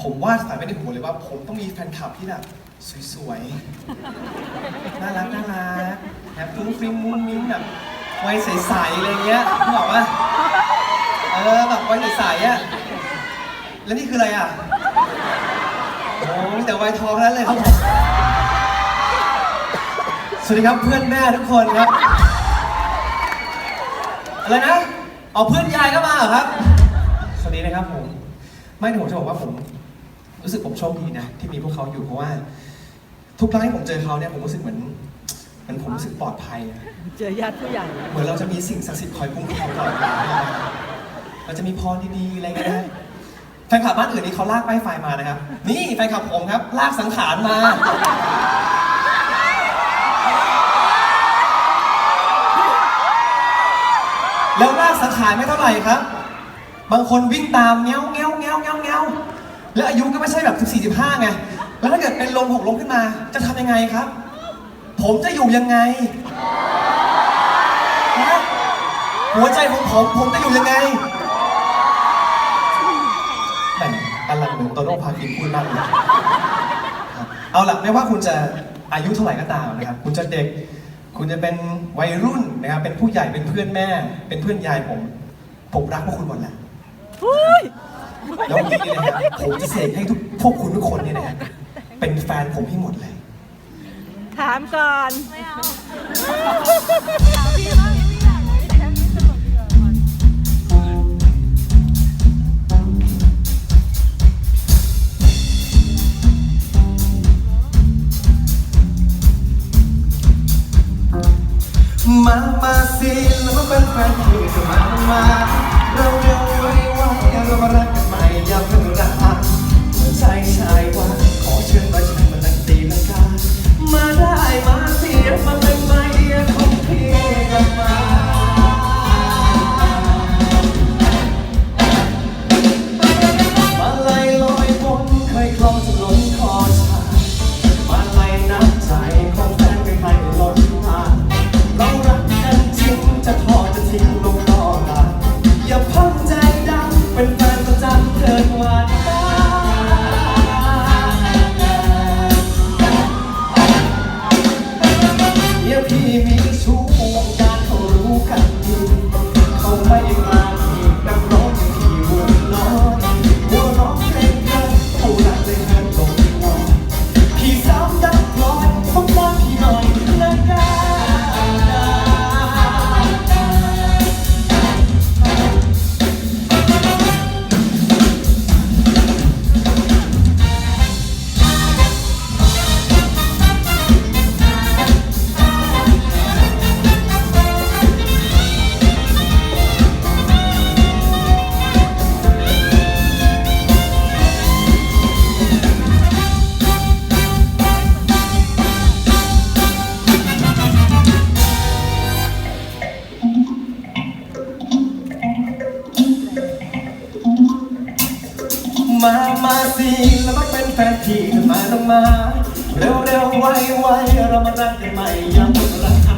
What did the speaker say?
ผมวาดฝันไว้ในหัวเลยว่า ผมต้องมีแฟนคลับที่แบบสวยๆ น่ารักน่ารักแฮปปี้ฟริ้งมุ้งมิ้งแบบวัยใสๆอะไรเงี้ยนึกออกปะเออแบบวัยใสๆอะแล้วนี่คืออะไรอะโอ้มีแต่วัยทองนั้นเลยครับผมสวัสดีครับเพื่อนแม่ทุกคนครับอะไรนะเอาเพื่อนยายก็มาเหรอครับ สวัสดีนะครับผม ไม่แต่ผมจะบอกว่าผม รู้สึกผมโชคดีนะ ที่มีพวกเขาอยู่เพราะว่า ทุกครั้งที่ผมเจอเขาเนี่ยผมรู้สึกเหมือนเหมือนผมรู้สึกปลอดภัยอะเจอญาติผู้ใหญ่เหมือนเราจะมีสิ่งศักดิ์สิทธิ์คอยคุ้มครองตลอดเวลาเราจะมีพรดีๆอะไรก็ได้แฟนคลับบ้านอื่นนี่เขาลากป้ายไฟมานะครับ นี่แฟนคลับผมครับ ลากสังขารมาแล้วลากสังขารไม่เท่าไหร่ครับ บางคนวิ่งตามเงี้ยวเงี้ยว แล้วอายุก็ไม่ใช่แบบ 14 15ไง แล้วถ้าเกิดเป็นลมหกลมขึ้นมา จะทำยังไงครับ ผมจะอยู่ยังไงฮะหัวใจของผมผมจะอยู่ยังไงแหม่อลังเหมือนโตโน่พาคินพูดมากเลยครับเอาล่ะไม่ว่าคุณจะอายุเท่าไหร่ก็ตามนะครับ คุณจะเด็ก คุณจะเป็นวัยรุ่นนะครับ เป็นผู้ใหญ่ เป็นเพื่อนแม่ เป็นเพื่อนยายผม ผมรักพวกคุณหมดแหละหุ้ย แล้ววันนี้เนี่ยนะครับผมจะเสกให้ทุกพวกคุณทุกคนเนี่ยนะฮะเป็นแฟนผมให้หมดเลย ถามก่อน ไม่เอาถามพี่บ้างพี่อยากให้แทนนี่สนุกดีกว่าก่อนมามาสิแล้วมาเป็นแฟนพี่ก็มามาเราเร็วไว้ไว้เรามารักกันใหม่อย่าเพิ่งรัก ใจ พี่มี มา มาสิแล้วมาเป็นแฟนพี่กันมาต้องมา เร็วเร็วไวไวเรามารักกันใหม่อย่าเพิ่งรัก